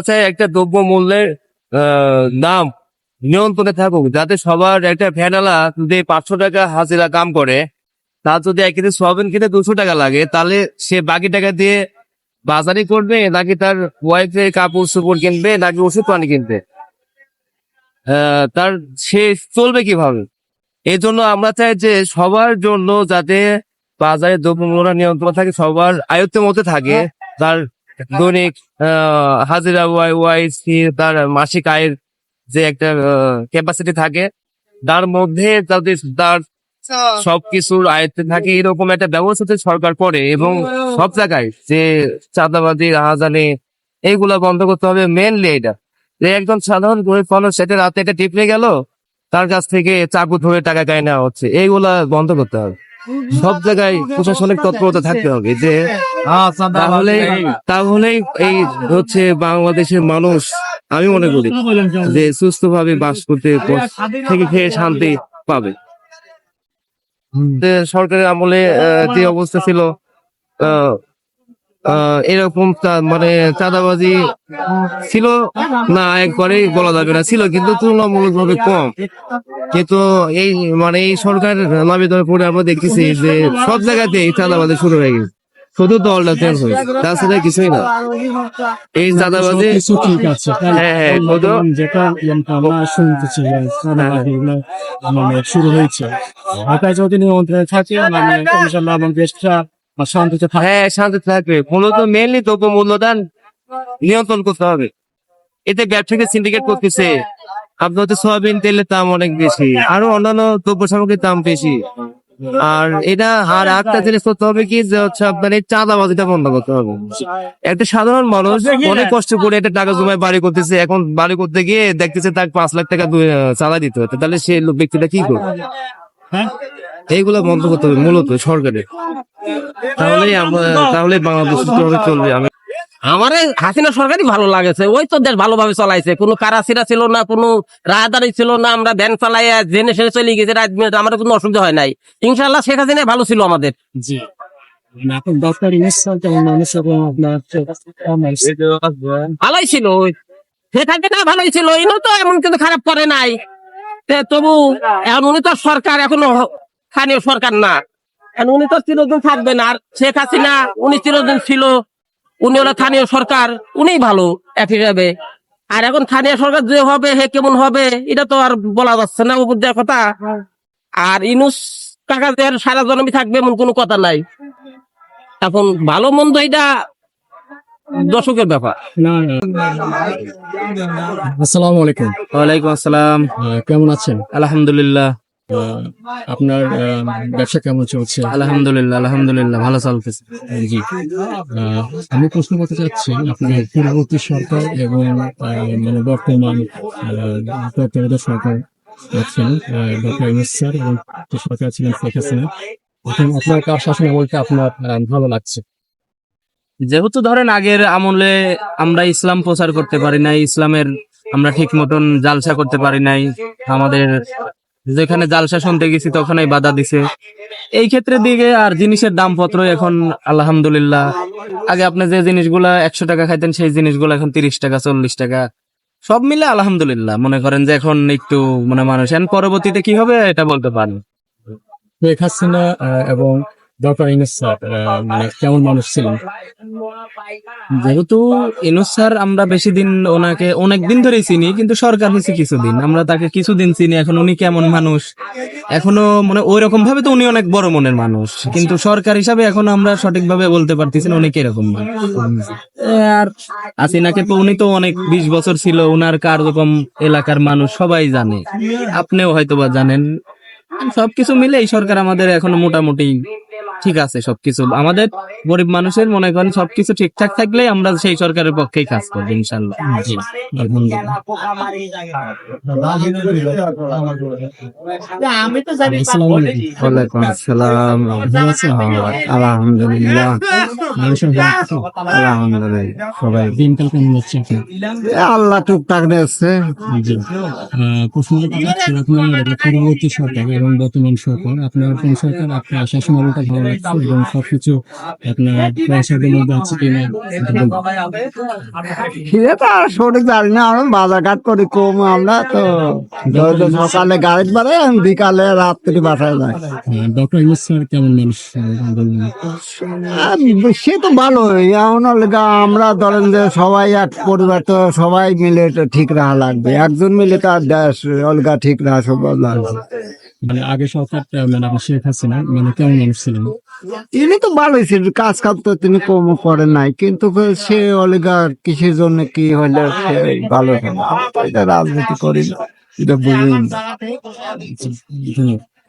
আছে একটা দ্রব্য মূল্যের দাম নিয়ন্ত্রণে থাকুক, যাতে সবার একটা ভ্যানালা যদি পাঁচশো টাকা হাজিরা কাম করে, তার যদি এক কেজি সোয়াবিন কিনে দুশো টাকা লাগে, তাহলে সে বাকি টাকা দিয়ে বাজারে করবে, নাকি তার ওয়াইফের কাপড় চোপড় কিনবে, নাকি ওষুধ পানি কিনবে? তার সে চলবে কীভাবে? এই জন্য আমরা চাই যে সবার জন্য যাতে বাজারে দ্রব্যমূল্য নিয়ন্ত্রণ থাকে, সবার আয়ত্তের মধ্যে থাকে, তার দৈনিক হাজিরা ওয়াই ওয়াই সি তার মাসিক আয়ের যে একটা ক্যাপাসিটি থাকে, তার মধ্যে যাতে তার সবকিছুর আয়ত্তে থাকে, এরকম একটা ব্যবস্থা যদি সরকার করে এবং সব জায়গায় যে চাঁদাবাজি, রাহাজানি এইগুলা বন্ধ করতে হবে মেনলি এটা। যে একজন সাধারণ গরিব মানুষ সেটা রাতে একটা টিপলে গেল, তার কাছ থেকে চাকু ধরে টাকা গায়ে নেওয়া হচ্ছে, এইগুলা বন্ধ করতে হবে। সব জায়গায় প্রশাসনিক তৎপরতা থাকতে হবে যে তাহলে তাহলে এই হচ্ছে বাংলাদেশের মানুষ আমি মনে করি যে সুস্থভাবে বাস করতে থেকে খেয়ে শান্তি পাবে। সরকারের আমলে যে অবস্থা ছিল এরকম মানে চাঁদাবাজি ছিল? না একবারে বলা যাবে না। ছিল কিন্তু তুলনামূলকভাবে কম। কিন্তু এই মানে এই সরকার নাবিদনের পরে আমরা দেখতেছি যে সব জায়গাতে চাঁদাবাজি শুরু হয়ে গেছে। শুধু দলটা চেঞ্জ হয়েছে। তাছাড়া কিছুই না। এই চাঁদাবাজি ঠিক আছে। হ্যাঁ, হ্যাঁ, যেটা আমরা শুনতেছি যে চাঁদাবাজি এগুলো মানে শুরু হয়েছে। ঢাকায় যদি নিয়ন্ত্রণে থাকে মানে ইনশাল্লাহ এবং দেশটা শান্তিতে থাকে হ্যাঁ শান্তি থাকবে। মূলত মেনলি দ্রব্য মূল্যদান নিয়ন্ত্রণ করতে হবে। এতে ব্যবসাকে সিন্ডিকেট করতেছে। আপনার হচ্ছে সয়াবিন তেলের দাম অনেক বেশি আরও অন্যান্য দ্রব্য সামগ্রীর দাম বেশি। আর এটা আর একটা জিনিস করতে হবে কি যে হচ্ছে আপনার এই চাঁদাবাজিটা বন্ধ করতে হবে। একটা সাধারণ মানুষ অনেক কষ্ট করে একটা টাকা জমায় বাড়ি করতেছে। এখন বাড়ি করতে গিয়ে দেখতেছে তার পাঁচ লাখ টাকা চাঁদা দিতে হচ্ছে তাহলে সেই লোক ব্যক্তিটা কি করবে? হ্যাঁ? এইগুলো বন্ধ করতে হবে মূলত সরকারের। তাহলেই আমরা তাহলে বাংলাদেশ চলবে। আমি আমার হাসিনা সরকারই ভালো লাগেছে। ওই তো দেশ ভালোভাবে চলাইছে। কোনো কারাসিরা ছিল না কোনো রাহাদারি ছিল না। আমরা ভ্যান চালাই জেনে সেনে চলে গেছে রাত বিরাত, আমাদের কোনো অসুবিধা হয় নাই। ইনশাল্লাহ শেখ হাসিনা ভালো ছিল আমাদের। জি। ভালোই ছিল। শেখ হাসিনা ভালোই ছিল। ইনো তো এমন কিন্তু খারাপ করে নাই। তবু উনি তো সরকার এখনও স্থানীয় সরকার না। উনি তো চিরদিন থাকবেন আর শেখ হাসিনা উনি চিরদিন ছিল। উনি হলো স্থানীয় সরকার উনিই ভালো এক হিসাবে আর এখন স্থানীয় সরকার যে হবে হে কেমন হবে এটা তো আর বলা যাচ্ছে না উপর দেওয়ার কথা। আর ইনুস কাকা যে সারা জন্মই থাকবে এমন কোনো কথা নাই। এখন ভালো মন্দ এটা দর্শকের ব্যাপার। আসসালামু আলাইকুম। ওয়ালাইকুম আসসালাম। কেমন আছেন? আলহামদুলিল্লাহ। আপনার আহ, ব্যবসা কেমন চলছে? আলহামদুলিল্লাহ আলহামদুলিল্লাহ ভালো চলতেছে। জি আমি প্রশ্ন করতে চাচ্ছি আপনার পূর্ববর্তী সরকার এবং মানে বর্তমান সরকার আছেন ডক্টর ইউনুস স্যার এবং সরকার ছিলেন শেখ হাসিনা। এখন আপনার কার শাসন বলতে আপনার আহ, ভালো লাগছে? যেহেতু ধরেন আগের আমলে আমরা ইসলাম প্রচার করতে পারি নাই ইসলামের আমরা ঠিক মতন জালসা করতে পারি নাই আমাদের যেখানে জালসা শুনতে গেছি তখনই বাধা দিছে। এই ক্ষেত্রে দিকে আর জিনিসের দামপত্র এখন, আলহামদুলিল্লাহ। আগে আপনি যে জিনিসগুলা একশো টাকা খাইতেন, সেই জিনিসগুলো এখন তিরিশ টাকা, চল্লিশ টাকা। সব মিলে আলহামদুলিল্লাহ, মনে করেন যে এখন একটু মানে মানুষ। পরবর্তীতে কি হবে, এটা বলতে পারেন। শেখ হাসিনা এবং ডক্টর স্যার মানে কেমন মানুষ ছিলেন? যেহেতু ইনুস স্যার আমরা বেশি দিন ওনাকে অনেক দিন ধরেই চিনি কিন্তু সরকার হয়েছে কিছুদিন। আমরা তাকে কিছুদিন চিনি এখন উনি কেমন মানুষ? এখনও মানে ওই রকম ভাবে তো উনি অনেক বড় মনের মানুষ কিন্তু সরকার হিসাবে এখন আমরা সঠিকভাবে বলতে পারতেছি না উনি কীরকম মানুষ। আর হাসিনাকে তো উনি তো অনেক বিশ বছর ছিল উনার কার্যক্রম এলাকার মানুষ সবাই জানে। আপনিও হয়তো বা জানেন। সবকিছু মিলে এই সরকার আমাদের এখন মোটামুটি ঠিক আছে সবকিছু। আমাদের গরিব মানুষের মনে করেন সবকিছু ঠিকঠাক থাকলে আমরা সেই সরকারের পক্ষেই কাজ করব ইনশাল্লাহ জি আলহামদুলিল্লাহ। আলহামদুলিল্লাহ। সবাই দিনকাল কেমন যাচ্ছে? আপনার আল্লাহ টুকটাক সরকার এবং বর্তমান সরকার কোন সরকার? আপনার শাসন আমলটা ভালো লাগছে এবং সবকিছু আপনার পয়সাদের মধ্যে আছে কিনা এটা বলবেন। আর সঠিক জানি না আমরা বাজার ঘাট করি কম আমরা তো। সকালে গাড়ি বাড়াই বিকালে রাত্রি বাসায় যাই। ডক্টর ইউনুস স্যার কেমন মানুষ? আহ, বলবেন আর সে তো ভালোই এমন আমরা ধরেন যে সবাই এক পরিবার তো সবাই মিলে ঠিক রাখা লাগবে। একজন মিলে তার দেশ অলগা ঠিক রাখা সব লাগবে মানে আগে সরকারটা মানে শেখ হাসিনা মানে কেমন মানুষ ছিলেন? তিনি তো ভালোই ছিল কাজ কাজ তো তিনি কম করেন নাই কিন্তু সে অলিগার কিসের জন্য কি হলে সে ভালো রাজনীতি করি এটা বুঝি না। ধন্যবাদ।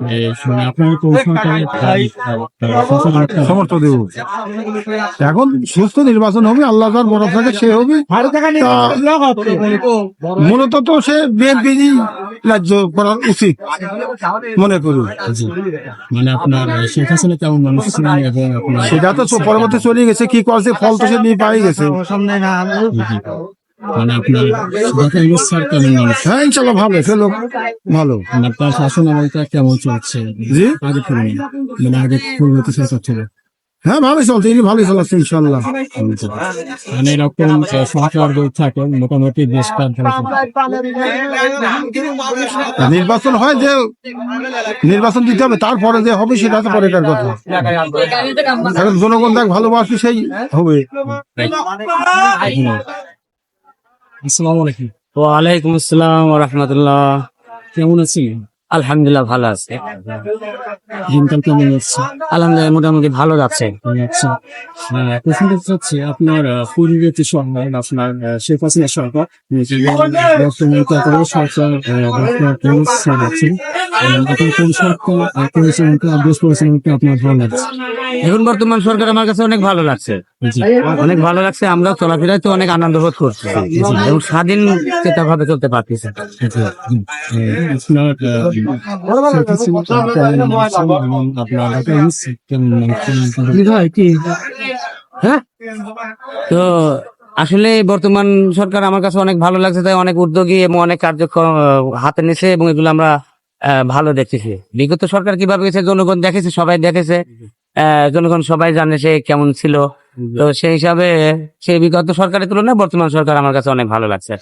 মানে সমর্থ দেব। এখন সুস্থ নির্বাচন হবে আল্লাহ তার বরফ থাকে সে হবে। মূলত তো সে বিএনপি রাজ্য করা উচিত মনে করি মানে আপনার শেখ হাসিনা কেমন মানুষ সেটা তো পরবর্তী চলে গেছে কি করছে ফল তো সে নিয়ে পাই গেছে। মানে আপনার কেমন মানুষ হ্যাঁ। ইনশাল্লাহ ভালো মানে শাসন আমলটা কেমন চলছে? জি? আগে মানে আগে হ্যাঁ ভালোই চলছে ইনি ভালোই চালাচ্ছে ইনশাল্লাহ। মানে এরকম সরকার মোটামুটি দেশটা নির্বাচন হয় যে নির্বাচন দিতে হবে তারপরে যে হবে সেটা তো পরেকার কথা। এখন জনগণ দেখ ভালোবাসবে সেই হবে। আসসালামু আলাইকুম। ওয়ালাইকুম আসসালাম রহমতুল্লাহ। কেমন আছেন? আলহামদুলিল্লাহ ভালো আছে। দিনকাল কেমন যাচ্ছে? আলহামদুলিল্লাহ মোটামুটি ভালো যাচ্ছে। হ্যাঁ, প্রশ্ন আপনার আহ, পূর্ববর্তী সরকার আপনার শেখ হাসিনা সরকার সরকার আপনার আপনার আপনার এখন বর্তমান সরকার আমার কাছে অনেক ভালো লাগছে। অনেক ভালো লাগছে আমরা চলাফেরায় তো অনেক আনন্দ বোধ করছি। এবং স্বাধীন চেতা ভাবে চলতে পারতেছি। আচ্ছা? হ্যাঁ তো আসলে বর্তমান সরকার আমার কাছে অনেক ভালো লাগছে তাই অনেক উদ্যোগী এবং অনেক কার্যক্রম হাতে নিছে এবং এগুলো আমরা আহ, ভালো দেখতেছি বিগত সরকার কীভাবে গেছে জনগণ দেখেছে সবাই দেখেছে আহ, জনগণ সবাই জানে সে কেমন ছিল তো সেই হিসাবে সেই বিগত সরকারের তুলনায় বর্তমান সরকার আমার কাছে অনেক ভালো লাগছে।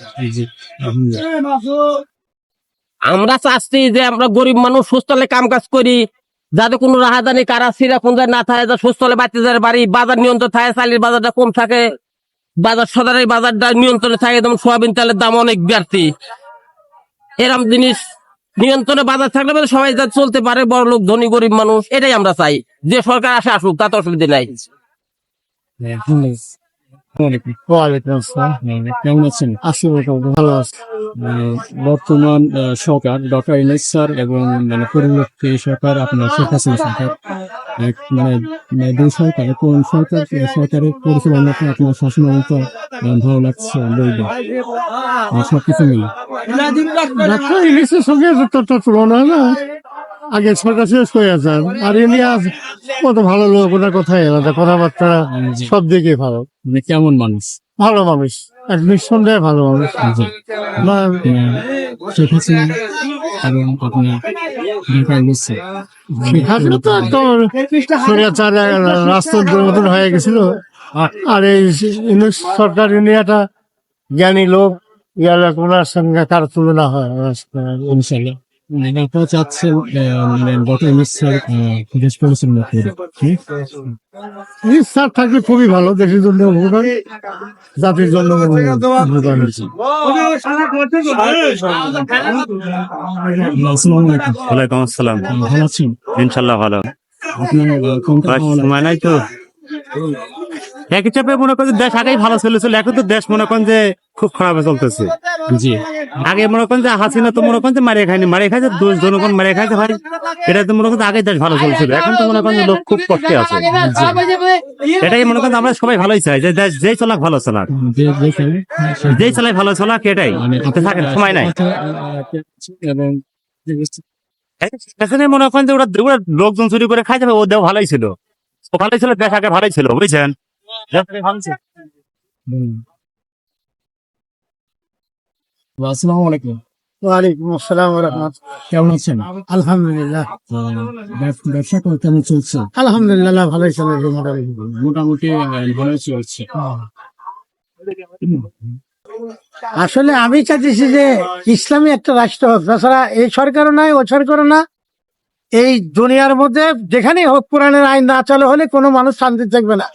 আমরা চাচ্ছি যে আমরা গরিব মানুষ সুস্থলে কাম কাজ করি যাতে কোনো রাহাদানি কারা সিরা কোন না থাকে যা সুস্থলে বাড়তে যায় বাড়ি বাজার নিয়ন্ত্রণ থাকে চালের বাজারটা কম থাকে বাজার সদারের বাজারটা নিয়ন্ত্রণে থাকে যেমন সোয়াবিন তেলের দাম অনেক বাড়তি। এরম জিনিস নিয়ন্ত্রণে বাজার থাকলে পরে সবাই যাতে চলতে পারে বড় লোক ধনী গরিব মানুষ এটাই আমরা চাই। যে সরকার আসে আসুক তাতে অসুবিধা নাই। কেমন আছেন? আছি ভালো আছে। বর্তমান সরকার ডক্টর ইউনুস স্যার এবং মানে পরবর্তী সরকার আপনার শেখ হাসিনা সরকার। এক মানে মানে দুই সরকার কোন সরকার সরকারের পরিচালনাটা আপনার শাসন ভালো লাগছে বলবেন আহ, সবকিছু মিলে? ডাক্তার ইলিশের সঙ্গে তো তো তুলনা না। আগে সরকার শেষ হয়ে যান আর এমনি আজ কত ভালো লোক ওনার কথাই আলাদা কথাবার্তা। সব দিকে ভালো। মানে কেমন মানুষ? ভালো মানুষ। নিঃসন্দেহে ভালো হবে হাসিনা এবং কখনো তো একদম স্বৈরাচার রাষ্ট্রদ্রোহের মতন হয়ে গেছিল। আর এই সরকার ইন্ডিয়াটা জ্ঞানী লোক ইয়ালে ওনার সঙ্গে কার তুলনা হয়। ইনশাল্লাহ মানে আপনারা চাচ্ছেন মানে ইউনুস দেশ হুম? থাকলে খুবই ভালো দেশের জন্য উপকার জাতির জন্য ওয়ালাইকুম আসসালাম ভালো আছেন? ইনশাল্লাহ ভালো। আপনার? সময় নাই তো? একই চাপে মনে করেন দেশ আগেই ভালো চলেছিল এখন তো দেশ মনে করেন যে খুব খারাপ চলতেছে। জি। আগে মনে করেন যে হাসিনা তো মনে করেন যে মারিয়ে খায়নি মারিয়ে খাইছে দোষ জনগণ মারিয়ে খাইছে ভাই এটা তো মনে করেন আগে দেশ ভালো চলছিল এখন তো মনে করেন যে লোক খুব কষ্টে আছে। এটাই মনে করেন আমরা সবাই ভালোই চাই যে দেশ যেই চলাক ভালো চলাক। যেই চালাই ভালো চলাক এটাই। মানে তো থাকে সময় নাই। এবং এখানে মনে করেন যে ওরা ওরা লোকজন চুরি করে খাই যাবে ও দেও ভালোই ছিল। ও ভালোই ছিল দেশ আগে ভালোই ছিল বুঝছেন। আসসালামু আলাইকুম। ওয়ালাইকুম আসসালাম কেমন আছেন? আলহামদুলিল্লাহ। ব্যবসা কেমন চলছে? আলহামদুলিল্লাহ ভালোই চলে মোটামুটি মোটামুটি ভালোই চলছে। আসলে আমি চাইতেছি যে ইসলামী একটা রাষ্ট্র হোক তাছাড়া এই সরকারও নাই ও সরকারও না। এই দুনিয়ার মধ্যে যেখানেই হোক কোরআনের আইন না চালু হলে কোনো মানুষ শান্তি থাকবে না।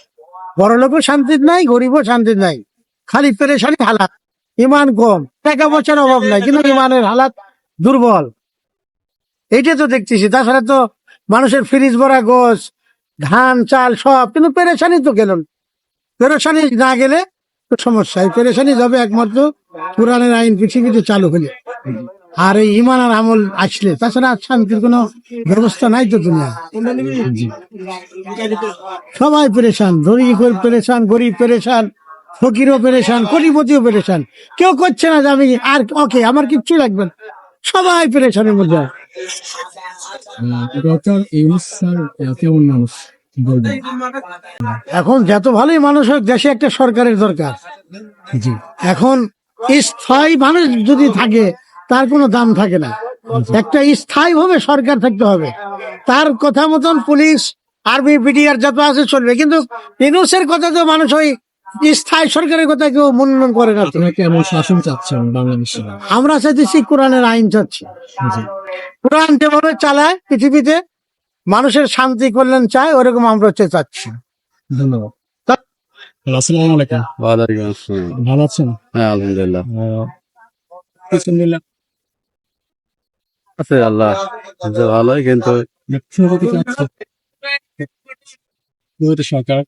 বড় লোকও শান্তি নাই, গরিবও শান্তি নাই। খালি পেরেশানি হালাত। ইমান কম। টাকা পয়সার অভাব নাই, কিন্তু ইমানের হালাত দুর্বল। এইটা তো দেখতেছি। তাছাড়া তো মানুষের ফ্রিজ ভরা গোস ধান, চাল সব, কিন্তু পেরেশানি তো গেল পেরেশানি না গেলে তো সমস্যা। এই পেরেশানি যাবে একমাত্র কোরআনের আইন পৃথিবীতে চালু হলে। আর এই ইমান আর আমল আসলে তাছাড়া শান্তির কোনো ব্যবস্থা নাই তো দুনিয়া। সবাই পেরেশান ধনী পেরেশান গরিব পেরেশান ফকিরও পেরেশান কোটিপতিও পেরেশান। কেউ করছে না যে আমি আর ওকে আমার কিচ্ছু লাগবে না। সবাই পেরেশানের মধ্যে কেমন মানুষ? এখন যত ভালোই মানুষ হোক দেশে একটা সরকারের দরকার। এখন স্থায়ী মানুষ যদি থাকে তার কোনো দাম থাকে না। একটা স্থায়ী ভাবে সরকার থাকতে হবে। তার কথা মতন পুলিশ আর্মি বিডিআর যত আছে চলবে। কিন্তু ইনুসের কথা তো মানুষ ওই স্থায়ী সরকারের কথা কেউ মনোনয়ন করে না। কেমন শাসন চাচ্ছেন বাংলাদেশে আমরা চাইতেছি কোরআনের আইন চাচ্ছি। কোরআন যেভাবে চালায় পৃথিবীতে মানুষের শান্তি কল্যাণ চায় ওরকম আমরা হচ্ছে চাচ্ছি। ধন্যবাদ। আসসালামু আলাইকুম। ভালো আছেন? হ্যাঁ আলহামদুলিল্লাহ। আছে আল্লাহ ভালোই কিন্তু সরকার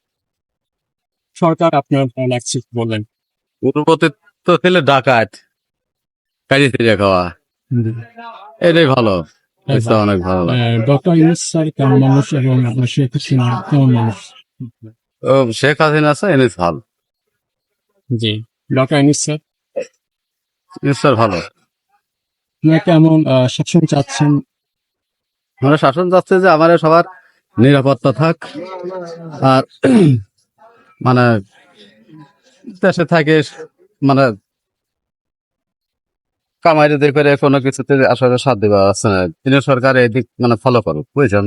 সরকার আপনার ভালো লাগছে বললেন পূর্বতে তো খেলে ডাকাত কাজে খাওয়া। এটাই ভালো অনেক ভালো ডক্টর ইউনুস স্যার কেমন মানুষ এবং আপনার শেখ হাসিনা কেমন মানুষ? শেখ হাসিনা আছে এনে ভালো। জি ডক্টর ইউনুস স্যার? ঈশ্বর ভালো। আপনারা কেমন শাসন চাচ্ছেন? আমরা শাসন চাচ্ছে যে আমাদের সবার নিরাপত্তা থাক। আর মানে দেশে থাকে মানে কামাই দেখে কোনো কিছুতে আসলে সাথ দেওয়া আছে না। তিনি সরকার এদিক মানে ফলো করুক, বুঝছেন?